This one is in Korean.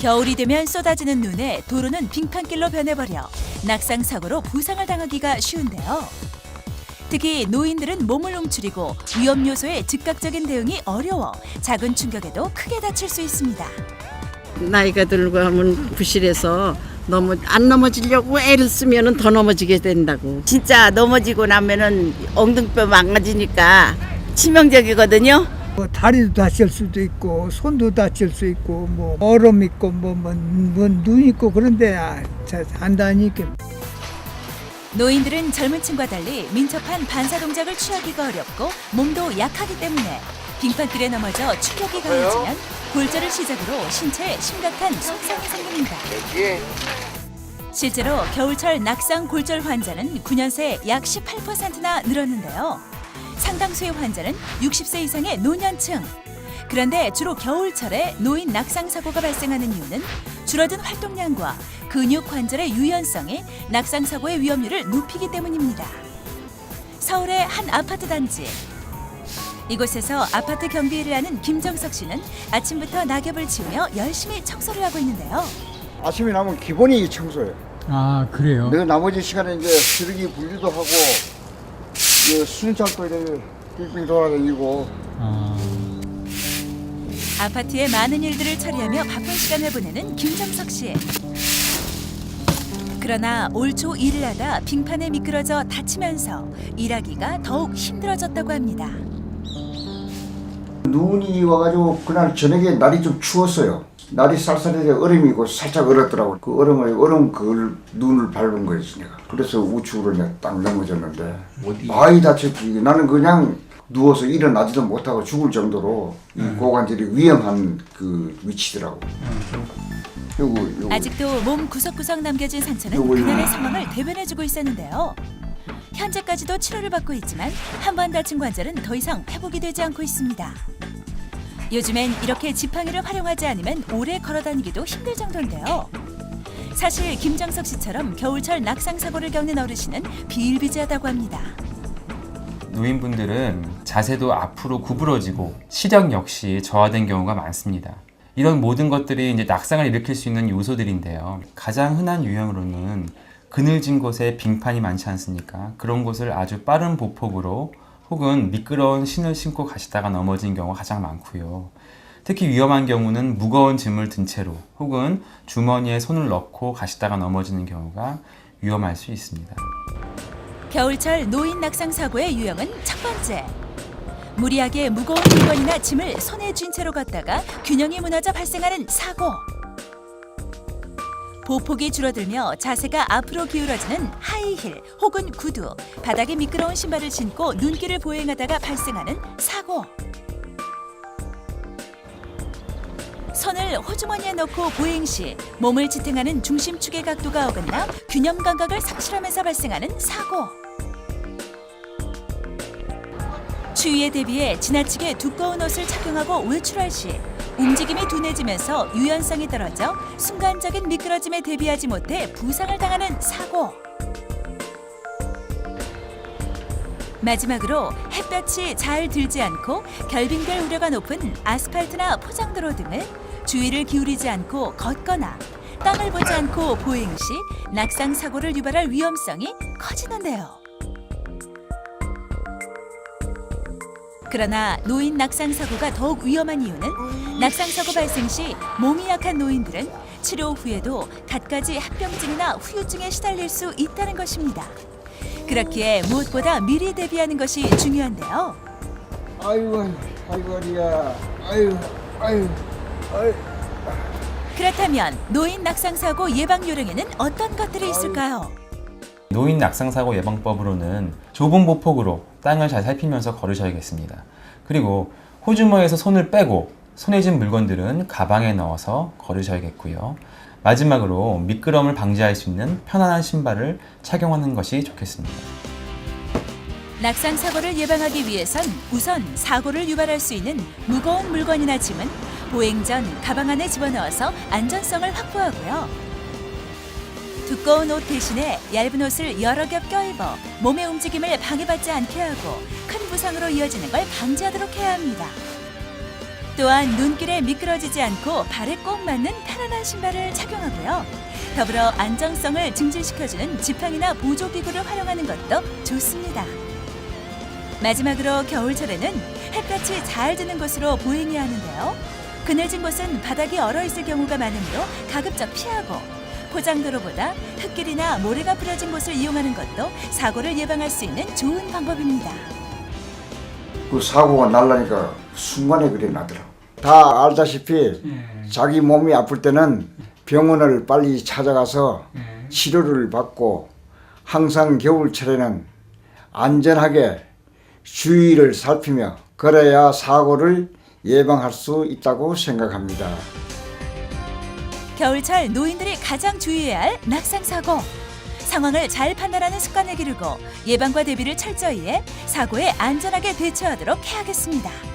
겨울이 되면 쏟아지는 눈에 도로는 빙판길로 변해버려 낙상 사고로 부상을 당하기가 쉬운데요. 특히 노인들은 몸을 움츠리고 위험 요소에 즉각적인 대응이 어려워 작은 충격에도 크게 다칠 수 있습니다. 나이가 들고 하면 부실해서 너무 안 넘어지려고 애를 쓰면은 더 넘어지게 된다고. 진짜 넘어지고 나면은 엉덩뼈 망가지니까 치명적이거든요. 뭐 다리도 다칠 수도 있고 손도 다칠 수 있고 뭐 얼음 있고 뭐뭐눈 있고 그런데 아, 잘안 다니니까 노인들은 젊은 층과 달리 민첩한 반사 동작을 취하기가 어렵고 몸도 약하기 때문에 빙판길에 넘어져 충격이 강해지면 골절을 시작으로 신체에 심각한 손상이 생깁니다. 실제로 겨울철 낙상 골절 환자는 9년 새 약 18%나 늘었는데요. 상당수의 환자는 60세 이상의 노년층. 그런데 주로 겨울철에 노인 낙상 사고가 발생하는 이유는 줄어든 활동량과 근육 관절의 유연성이 낙상 사고의 위험률을 높이기 때문입니다. 서울의 한 아파트 단지. 이곳에서 아파트 경비 일을 하는 김정석 씨는 아침부터 낙엽을 치우며 열심히 청소를 하고 있는데요. 아침에 나면 기본이 청소예요. 아 그래요? 내가 나머지 시간에 이제 쓰레기 분리도 하고 순찰도 이렇게 빙빙 돌아다니고 아파트의 많은 일들을 처리하며 바쁜 시간을 보내는 김정석 씨. 그러나 올 초 일을 하다 빙판에 미끄러져 다치면서 일하기가 더욱 힘들어졌다고 합니다. 눈이 와가지고 그날 저녁에 날이 좀 추웠어요. 날이 쌀쌀해서 얼음이고 살짝 얼었더라고. 그 얼음을 얼음 그걸 눈을 밟은 거였어 내가. 그래서 우측으로 내가 딱 넘어졌는데 많이 다쳤지. 나는 그냥 누워서 일어나지도 못하고 죽을 정도로 이 고관절이 위험한 그 위치더라고. 요거 요거 아직도 몸 구석구석 남겨진 상처는 요거, 그날의 요거. 상황을 대변해주고 있었는데요. 현재까지도 치료를 받고 있지만 한 번 다친 관절은 더 이상 회복이 되지 않고 있습니다. 요즘엔 이렇게 지팡이를 활용하지 않으면 오래 걸어다니기도 힘들 정도인데요. 사실 김정석 씨처럼 겨울철 낙상 사고를 겪는 어르신은 비일비재하다고 합니다. 노인분들은 자세도 앞으로 구부러지고 시력 역시 저하된 경우가 많습니다. 이런 모든 것들이 이제 낙상을 일으킬 수 있는 요소들인데요. 가장 흔한 유형으로는 그늘진 곳에 빙판이 많지 않습니까? 그런 곳을 아주 빠른 보폭으로 혹은 미끄러운 신을 신고 가시다가 넘어진 경우가 가장 많고요. 특히 위험한 경우는 무거운 짐을 든 채로 혹은 주머니에 손을 넣고 가시다가 넘어지는 경우가 위험할 수 있습니다. 겨울철 노인 낙상 사고의 유형은 첫 번째. 무리하게 무거운 물건이나 짐을 손에 쥔 채로 걷다가 균형이 무너져 발생하는 사고. 보폭이 줄어들며 자세가 앞으로 기울어지는 하이힐 혹은 구두, 바닥에 미끄러운 신발을 신고 눈길을 보행하다가 발생하는 사고. 손을 호주머니에 넣고 보행 시 몸을 지탱하는 중심축의 각도가 어긋나 균형 감각을 상실하면서 발생하는 사고. 추위에 대비해 지나치게 두꺼운 옷을 착용하고 외출할 시 움직임이 둔해지면서 유연성이 떨어져 순간적인 미끄러짐에 대비하지 못해 부상을 당하는 사고. 마지막으로 햇볕이 잘 들지 않고 결빙될 우려가 높은 아스팔트나 포장도로 등은 주의를 기울이지 않고 걷거나 땅을 보지 않고 보행 시 낙상 사고를 유발할 위험성이 커지는데요. 그러나 노인 낙상 사고가 더욱 위험한 이유는 낙상 사고 발생 시 몸이 약한 노인들은 치료 후에도 갖가지 합병증이나 후유증에 시달릴 수 있다는 것입니다. 그렇기에 무엇보다 미리 대비하는 것이 중요한데요. 아이고 아이고 허리야. 아이고 아이고 아이고. 그렇다면 노인 낙상 사고 예방 요령에는 어떤 것들이 있을까요? 노인 낙상 사고 예방법으로는 좁은 보폭으로 땅을 잘 살피면서 걸으셔야겠습니다. 그리고 호주머니에서 손을 빼고 손에 쥔 물건들은 가방에 넣어서 걸으셔야겠고요. 마지막으로 미끄럼을 방지할 수 있는 편안한 신발을 착용하는 것이 좋겠습니다. 낙상 사고를 예방하기 위해선 우선 사고를 유발할 수 있는 무거운 물건이나 짐은 보행 전 가방 안에 집어넣어서 안전성을 확보하고요. 두꺼운 옷 대신에 얇은 옷을 여러 겹 껴입어 몸의 움직임을 방해받지 않게 하고 큰 부상으로 이어지는 걸 방지하도록 해야 합니다. 또한 눈길에 미끄러지지 않고 발에 꼭 맞는 편안한 신발을 착용하고요. 더불어 안정성을 증진시켜주는 지팡이나 보조기구를 활용하는 것도 좋습니다. 마지막으로 겨울철에는 햇볕이 잘 드는 곳으로 보행해야 하는데요. 그늘진 곳은 바닥이 얼어 있을 경우가 많으므로 가급적 피하고 포장도로보다 흙길이나 모래가 뿌려진 곳을 이용하는 것도 사고를 예방할 수 있는 좋은 방법입니다. 그 사고가 날라니까 순간에 그래 나더라. 다 알다시피 자기 몸이 아플 때는 병원을 빨리 찾아가서 치료를 받고 항상 겨울철에는 안전하게 주위를 살피며 그래야 사고를 예방할 수 있다고 생각합니다. 겨울철 노인들이 가장 주의해야 할 낙상 사고. 상황을 잘 판단하는 습관을 기르고 예방과 대비를 철저히 해 사고에 안전하게 대처하도록 해야겠습니다.